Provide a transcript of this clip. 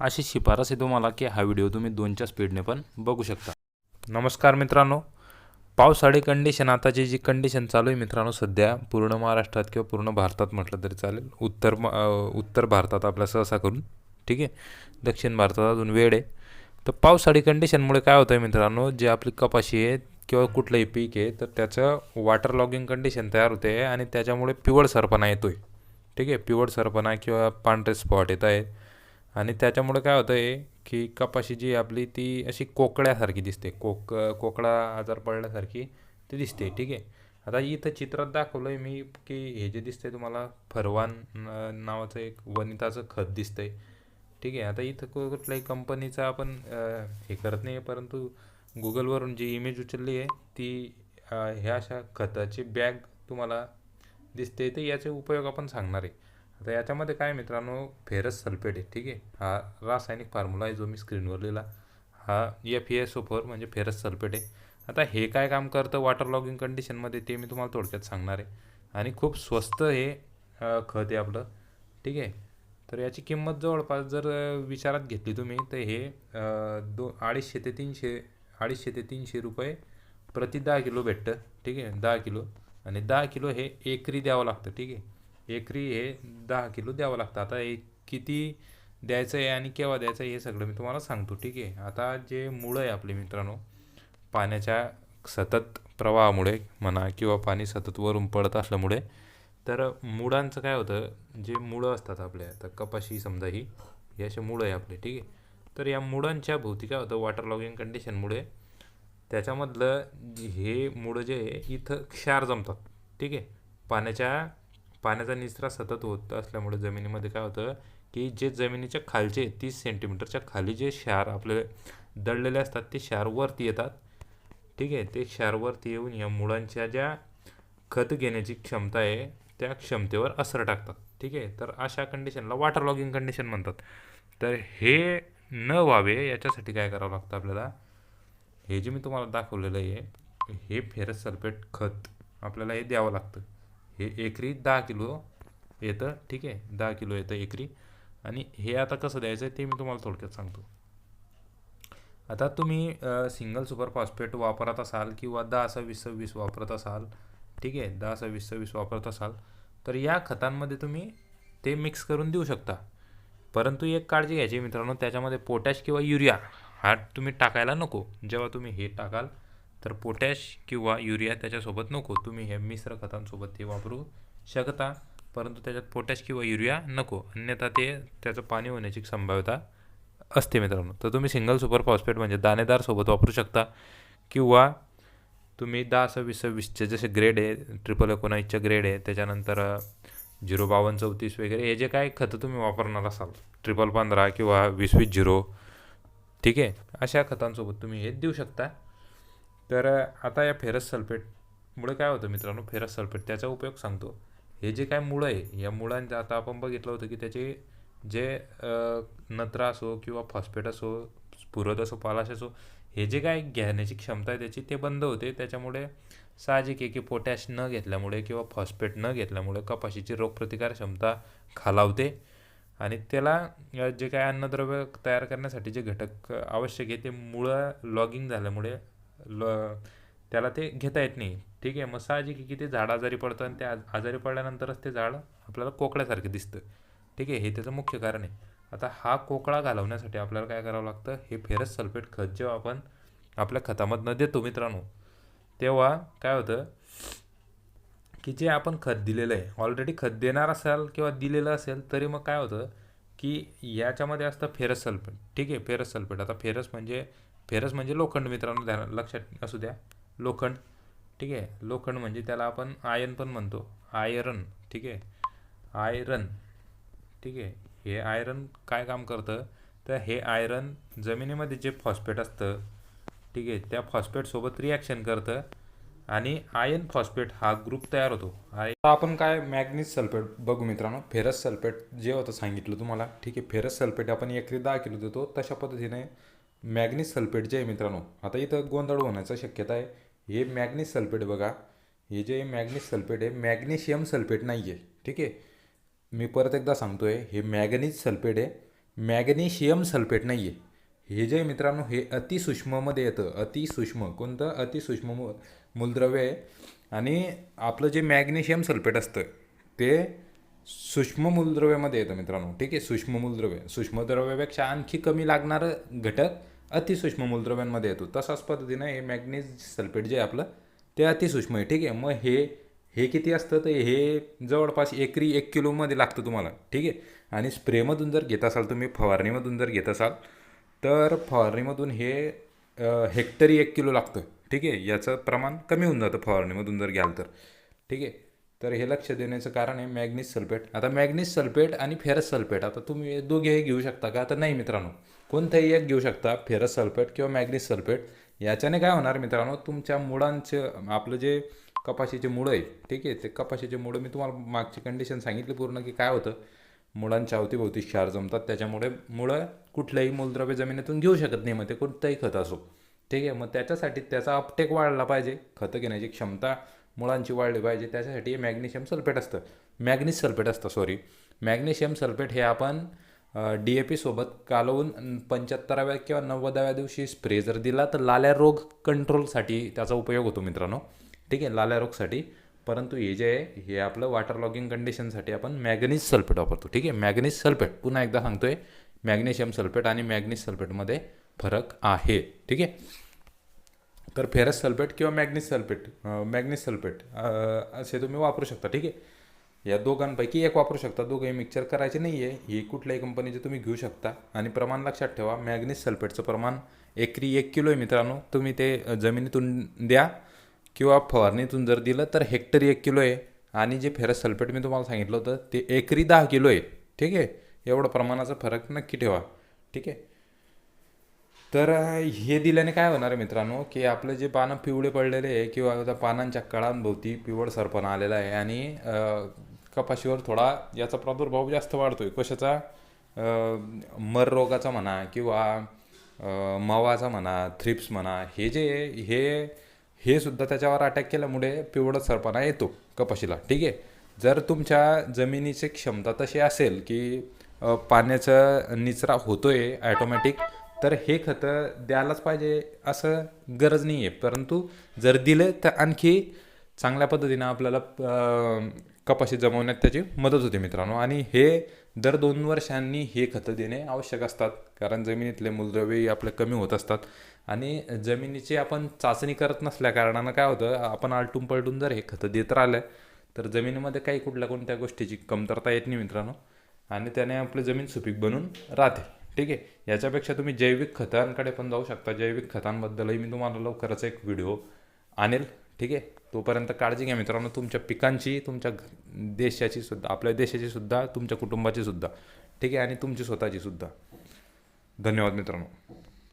अशी शिफारस आहे तुम्हाला की हा व्हिडिओ तुम्ही दोनच्या स्पीडने पण बघू शकता. नमस्कार मित्रांनो. पावसाळी कंडिशन आताची जी कंडिशन चालू आहे मित्रांनो सध्या पूर्ण महाराष्ट्रात किंवा पूर्ण भारतात म्हटलं तरी चालेल. उत्तर म- उत्तर भारतात आपल्या सहसा करून ठीक आहे? दक्षिण भारतात अजून वेळ आहे. तर पावसाळी कंडिशनमुळे काय होतं आहे मित्रांनो जे आपली कपाशी आहे किंवा कुठलंही पीक आहे तर त्याचं वॉटर लॉगिंग कंडिशन तयार होते आणि त्याच्यामुळे पिवळ सरपणा येतो आहे ठीक आहे? पिवळ सरपणा किंवा पांढरे स्पॉट येत आहेत. आणि त्याच्यामुळे काय होतं आहे की कपाशी जी आपली ती अशी कोकड्यासारखी दिसते. कोक कोकडा आजार पडल्यासारखी ती दिसते ठीक आहे? आता इथं चित्रात दाखवलं आहे मी की हे जे दिसतंय तुम्हाला फरवान नावाचं एक वनिताचं खत दिसतंय ठीक आहे? आता इथं कु- कुठल्याही कंपनीचं आपण हे करत नाही परंतु गुगलवरून जी इमेज उचलली आहे ती ह्या अशा खताची बॅग तुम्हाला दिसते. तर याचे उपयोग आपण सांगणार आहे. आता याच्यामध्ये काय मित्रांनो फेरस सल्फेट आहे ठीक आहे? हा रासायनिक फॉर्म्युला आहे जो मी स्क्रीनवर लिहिला. हा एफ एस ओ फोर म्हणजे फेरस सल्फेट आहे. आता हे काय काम करतं? वॉटर लॉगिंग कंडिशनमध्ये ते मी तुम्हाला थोडक्यात सांगणार आहे. आणि खूप स्वस्त हे खत आहे आपलं ठीक आहे? तर याची किंमत जवळपास जर विचारात घेतली तुम्ही तर हे दो अडीचशे ते तीनशे अडीचशे ते तीनशे रुपये प्रति दहा किलो भेटतं ठीक आहे? दहा किलो. आणि दहा किलो हे एकरी द्यावं लागतं ठीक आहे? एकरी हे दहा किलो द्यावं लागतं. आता एक किती द्यायचं आहे आणि केव्हा द्यायचं आहे हे सगळं मी तुम्हाला सांगतो ठीक आहे? आता जे मुळं आहे आपले मित्रांनो पाण्याच्या सतत प्रवाहामुळे म्हणा किंवा पाणी सतत वरून पडत असल्यामुळे तर मुळांचं काय होतं जे मुळं असतात आपल्या आता कपाशी समजा ही हे असे मुळं आहे आपले ठीक आहे? तर या मुळांच्या भोवती काय होतं वॉटर लॉगिंग कंडिशनमुळे त्याच्यामधलं हे मुळं जे आहे इथं क्षार जमतात ठीक आहे? पाण्याच्या पाण्याचा निचरा सतत होत असल्यामुळे जमिनीमध्ये काय होतं की जे जमिनीच्या खालचे तीस सेंटीमीटरच्या खाली जे क्षार आपले दडलेले असतात ते क्षारवरती येतात. ठीक आहे? ते क्षारवरती येऊन या मुळांच्या ज्या खत घेण्याची क्षमता आहे त्या क्षमतेवर असर टाकतात. ठीक आहे? तर अशा कंडिशनला वॉटर लॉगिंग कंडिशन म्हणतात. तर हे न व्हावे याच्यासाठी काय करावं लागतं आपल्याला? हे जे मी तुम्हाला दाखवलेलं आहे हे फेरस सल्फेट खत आपल्याला हे द्यावं लागतं. हे एकरी दहा किलो येतं ठीक आहे? दहा किलो येतं एकरी. आणि हे आता कसं द्यायचं आहे ते मी तुम्हाला थोडक्यात सांगतो. आता तुम्ही सिंगल सुपर फॉस्फेट वापरत असाल किंवा दहा सव्वीस सव्वीस वापरत असाल ठीक आहे? दहा सव्वीस सव्वीस वापरत असाल तर या खतांमध्ये तुम्ही ते मिक्स करून देऊ शकता. परंतु एक काळजी घ्यायची मित्रांनो त्याच्यामध्ये पोटॅश किंवा युरिया हा तुम्ही टाकायला नको. जेव्हा तुम्ही हे टाकाल तर पोटॅश किंवा युरिया त्याच्यासोबत नको. तुम्ही हे मिश्र खतांसोबत ते वापरू शकता परंतु त्याच्यात पोटॅश किंवा युरिया नको. अन्यथा ते त्याचं पाणी होण्याची संभाव्यता असते मित्रांनो. तर तुम्ही सिंगल सुपर फॉस्फेट म्हणजे दाणेदार सोबत वापरू शकता किंवा तुम्ही दहा सव्वीस सव्वीसचे जसे ग्रेड आहे ट्रिपल एकोणावीसचे ग्रेड आहे त्याच्यानंतर झिरो बावन्न चौतीस वगैरे हे जे काय खतं तुम्ही वापरणार असाल ट्रिपल पंधरा किंवा वीस वीस झिरो ठीक आहे? अशा खतांसोबत तुम्ही हे देऊ शकता. तर आता या फेरस सल्फेटमुळे काय होतं मित्रांनो? फेरस सल्फेट त्याचा उपयोग सांगतो. हे जे काय मुळं आहे या मुळांचं आता आपण बघितलं होतं की त्याचे जे नत्र असो किंवा फॉस्फेट असो स्फुरद असो पालाश असो हे जे काय घेण्याची क्षमता आहे त्याची ते बंद होते. त्याच्यामुळे साहजिक आहे की पोटॅश न घेतल्यामुळे किंवा फॉस्फेट न घेतल्यामुळे कपाशीची रोगप्रतिकार क्षमता खालावते. आणि त्याला जे काय अन्नद्रव्य तयार करण्यासाठी जे घटक आवश्यक आहे ते मुळं लॉगिंग झाल्यामुळे ल त्याला ते घेता येत नाही. ठीक आहे मग साहजिक आहे की ते झाड आजारी पडतं आणि त्या आजारी पडल्यानंतरच ते झाड आपल्याला कोकड्यासारखं दिसतं. ठीक आहे हे त्याचं मुख्य कारण आहे. आता हा कोकळा घालवण्यासाठी आपल्याला काय करावं लागतं? हे फेरस सल्फेट खत जेव्हा आपण आपल्या खतामधनं देतो मित्रांनो तेव्हा काय होतं की जे आपण खत दिलेलं आहे ऑलरेडी खत देणार असाल किंवा दिलेलं असेल तरी मग काय होतं की याच्यामध्ये असतं फेरस सल्फेट. ठीक आहे फेरस सल्फेट. आता फेरस म्हणजे फेरस म्हणजे लोखंड मित्रांनो ध्यान लक्षात असू द्या. लोखंड ठीक आहे. लोखंड म्हणजे त्याला आपण आयन पण म्हणतो. आयरन ठीक आहे. आयरन ठीक आहे. हे आयरन काय काम करतं? तर हे आयरन जमिनीमध्ये जे फॉस्फेट असतं ठीक आहे त्या फॉस्फेटसोबत रिॲक्शन करतं आणि आयन फॉस्फेट हा ग्रुप तयार होतो. आय आपण काय मॅग्नीज सल्फेट बघू मित्रांनो. फेरस सल्फेट जे होतं सांगितलं तुम्हाला ठीक आहे. फेरस सल्फेट आपण एकरी दहा किलो देतो तशा पद्धतीने मॅग्नेस सल्फेट जे आहे मित्रांनो आता इथं गोंधळ होण्याचा शक्यता आहे. हे मॅग्नेस सल्फेट बघा. हे जे मॅग्नेस सल्फेट आहे मॅग्नेशियम सल्फेट नाही आहे ठीक आहे? मी परत एकदा सांगतो आहे हे मॅग्नीज सल्फेट आहे. मॅग्नेशियम सल्फेट नाही आहे हे जे मित्रांनो हे अतिसूक्ष्ममध्ये येतं. अतिसूक्ष्म. कोणतं? अतिसूक्ष्म मू मूलद्रव्य आहे. आणि आपलं जे मॅग्नेशियम सल्फेट असतं ते सूक्ष्म मूलद्रव्यामध्ये येतं मित्रांनो. ठीक आहे? सूक्ष्म मूलद्रव्य. सूक्ष्मद्रव्यापेक्षा आणखी कमी लागणारं घटक अतिसूक्ष्म मूलद्रव्यांमध्ये येतो. तसाच पद्धतीनं हे मॅग्नेज सल्फेट जे आहे आपलं ते अतिसूक्ष्म आहे ठीक आहे? मग हे हे किती असतं? तर हे जवळपास एकरी एक किलोमध्ये लागतं तुम्हाला ठीक आहे? आणि स्प्रेमधून जर घेत असाल तुम्ही फवारणीमधून जर घेत असाल तर फवारणीमधून हे हेक्टरी एक किलो लागतं ठीक आहे? याचं प्रमाण कमी होऊन जातं फवारणीमधून जर घ्याल तर ठीक आहे? तर हे लक्ष देण्याचं कारण आहे मॅग्नीस सल्फेट. आता मॅग्नीस सल्फेट आणि फेरस सल्फेट आता तुम्ही दोघेही घेऊ शकता का? तर नाही मित्रांनो. कोणतंही एक घेऊ शकता फेरस सल्फेट किंवा मॅग्नेस सल्फेट याच्याने काय होणार मित्रांनो तुमच्या मुळांचं आपलं जे कपाशीचे मुळं आहे ठीक आहे ते कपाशीचे मुळं मी तुम्हाला मागची कंडिशन सांगितली पूर्ण की काय होतं. मुळांच्या अवतीभोवती क्षार जमतात त्याच्यामुळे मुळं कुठल्याही मूलद्रव्य जमिनीतून घेऊ शकत नाही मग ते कोणतंही खत असो. ठीक आहे मग त्याच्यासाठी त्याचा अपटेक वाढला पाहिजे. खतं घेण्याची क्षमता मुळांची वाढली पाहिजे. त्याच्यासाठी हे मॅग्नेशियम सल्फेट असतं. मॅग्नीज सल्फेट असतं सॉरी मॅग्नेशियम सल्फेट हे आपण डी ए पीसोबत कालवून पंच्याहत्तराव्या किंवा नव्वदाव्या दिवशी स्प्रे जर दिला तर लाल्या रोग कंट्रोलसाठी त्याचा उपयोग होतो मित्रांनो. ठीक आहे लाल्या रोगसाठी. परंतु हे जे आहे हे आपलं वॉटर लॉगिंग कंडिशनसाठी आपण मॅग्नीज सल्फेट वापरतो. ठीक आहे मॅग्नीज सल्फेट पुन्हा एकदा सांगतोय मॅग्नेशियम सल्फेट आणि मॅग्नीज सल्फेटमध्ये फरक आहे. ठीक आहे? तर फेरस सल्फेट किंवा मॅग्नीज सल्फेट मॅग्नीज सल्फेट असे तुम्ही वापरू शकता. ठीक आहे? या दोघांपैकी एक वापरू शकता. दोघंही मिक्सर करायचे नाही आहे ही कुठल्याही कंपनीचे तुम्ही घेऊ शकता. आणि प्रमाण लक्षात ठेवा मॅग्नेस सल्फेटचं प्रमाण एकरी एक किलो आहे मित्रांनो. तुम्ही ते जमिनीतून द्या किंवा फवारणीतून जर दिलं तर हेक्टरी एक किलो आहे आणि जे फेरस सल्फेट मी तुम्हाला सांगितलं होतं ते एकरी दहा किलो आहे ठीक आहे? एवढं प्रमाणाचा फरक नक्की ठेवा. ठीक आहे? तर हे दिल्याने काय होणार आहे मित्रांनो की आपलं जे पानं पिवळे पडलेले आहे किंवा त्या पानांच्या कळांभोवती पिवळ सरपण आलेला आहे. आणि कपाशीवर थोडा याचा प्रादुर्भाव जास्त वाढतो आहे कशाचा मर रोगाचा म्हणा किंवा मवाचा म्हणा थ्रिप्स म्हणा हे जे आहे, हे हे सुद्धा त्याच्यावर अटॅक केल्यामुळे पिवळं सरपणा येतो कपाशीला. ठीक आहे? जर तुमच्या जमिनीची क्षमता तशी असेल की पाण्याचा निचरा होतोय ॲटोमॅटिक तर हे खतं द्यायलाच पाहिजे असं गरज नाही आहे परंतु जर दिलं तर आणखी चांगल्या पद्धतीनं आपल्याला कपाशी जमवण्यात त्याची मदत होते मित्रांनो. आणि हे दर दोन वर्षांनी हे खतं देणे आवश्यक असतात. कारण जमिनीतले मूलद्रव्यही आपले कमी होत असतात. आणि जमिनीची आपण चाचणी करत नसल्या कारणानं काय होतं आपण आलटून पलटून जर हे खतं देत राहिलं तर जमिनीमध्ये काही कुठल्या कोणत्या गोष्टीची कमतरता येत नाही मित्रांनो. आणि त्याने आपली जमीन सुपीक बनून राहते. ठीक आहे? याच्यापेक्षा तुम्ही जैविक खतांकडे पण जाऊ शकता. जैविक खतांबद्दलही मी तुम्हाला लवकरच एक व्हिडिओ आणेल. ठीक आहे? तोपर्यंत काळजी घ्या मित्रांनो. तुमच्या पिकांची तुमच्या घ- देशाची सुद्धा आपल्या देशाची सुद्धा तुमच्या कुटुंबाची सुद्धा ठीक आहे? आणि तुमची स्वतःची सुद्धा. धन्यवाद मित्रांनो.